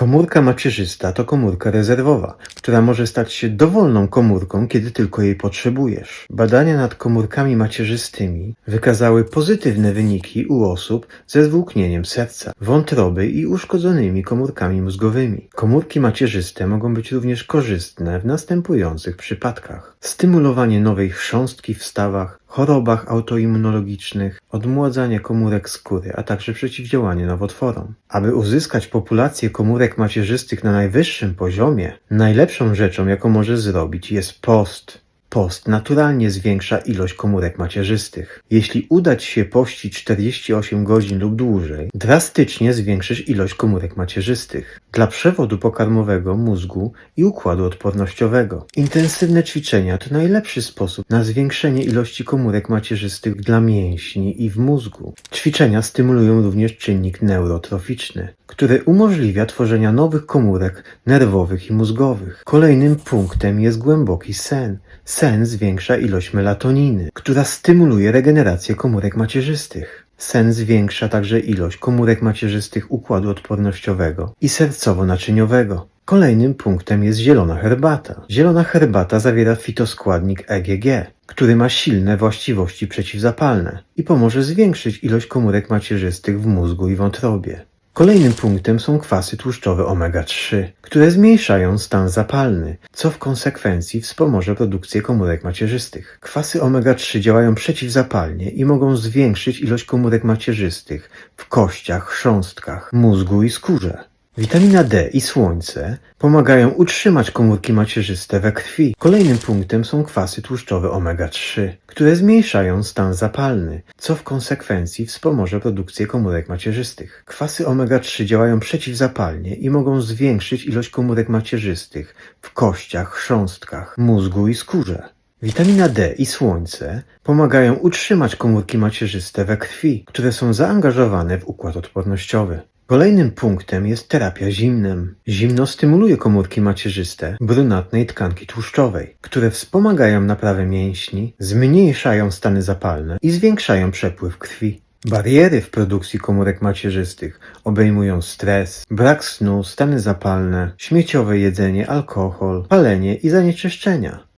Komórka macierzysta to komórka rezerwowa, która może stać się dowolną komórką, kiedy tylko jej potrzebujesz. Badania nad komórkami macierzystymi wykazały pozytywne wyniki u osób ze zwłóknieniem serca, wątroby i uszkodzonymi komórkami mózgowymi. Komórki macierzyste mogą być również korzystne w następujących przypadkach: stymulowanie nowej chrząstki w stawach, chorobach autoimmunologicznych, odmładzanie komórek skóry, a także przeciwdziałanie nowotworom. Aby uzyskać populację komórek macierzystych na najwyższym poziomie, najlepszą rzeczą, jaką możesz zrobić, jest post. Post naturalnie zwiększa ilość komórek macierzystych. Jeśli uda Ci się pościć 48 godzin lub dłużej, drastycznie zwiększysz ilość komórek macierzystych. Dla przewodu pokarmowego, mózgu i układu odpornościowego. Intensywne ćwiczenia to najlepszy sposób na zwiększenie ilości komórek macierzystych dla mięśni i w mózgu. Ćwiczenia stymulują również czynnik neurotroficzny, który umożliwia tworzenie nowych komórek nerwowych i mózgowych. Kolejnym punktem jest głęboki sen. Sen zwiększa ilość melatoniny, która stymuluje regenerację komórek macierzystych. Sen zwiększa także ilość komórek macierzystych układu odpornościowego i sercowo-naczyniowego. Kolejnym punktem jest zielona herbata. Zielona herbata zawiera fitoskładnik EGG, który ma silne właściwości przeciwzapalne i pomoże zwiększyć ilość komórek macierzystych w mózgu i wątrobie. Kolejnym punktem są kwasy tłuszczowe omega-3, które zmniejszają stan zapalny, co w konsekwencji wspomoże produkcję komórek macierzystych. Kwasy omega-3 działają przeciwzapalnie i mogą zwiększyć ilość komórek macierzystych w kościach, chrząstkach, mózgu i skórze. Witamina D i słońce pomagają utrzymać komórki macierzyste we krwi. Kolejnym punktem są kwasy tłuszczowe omega-3, które zmniejszają stan zapalny, co w konsekwencji wspomoże produkcję komórek macierzystych. Kwasy omega-3 działają przeciwzapalnie i mogą zwiększyć ilość komórek macierzystych w kościach, chrząstkach, mózgu i skórze. Witamina D i słońce pomagają utrzymać komórki macierzyste we krwi, które są zaangażowane w układ odpornościowy. Kolejnym punktem jest terapia zimnem. Zimno stymuluje komórki macierzyste brunatnej tkanki tłuszczowej, które wspomagają naprawę mięśni, zmniejszają stany zapalne i zwiększają przepływ krwi. Bariery w produkcji komórek macierzystych obejmują stres, brak snu, stany zapalne, śmieciowe jedzenie, alkohol, palenie i zanieczyszczenia.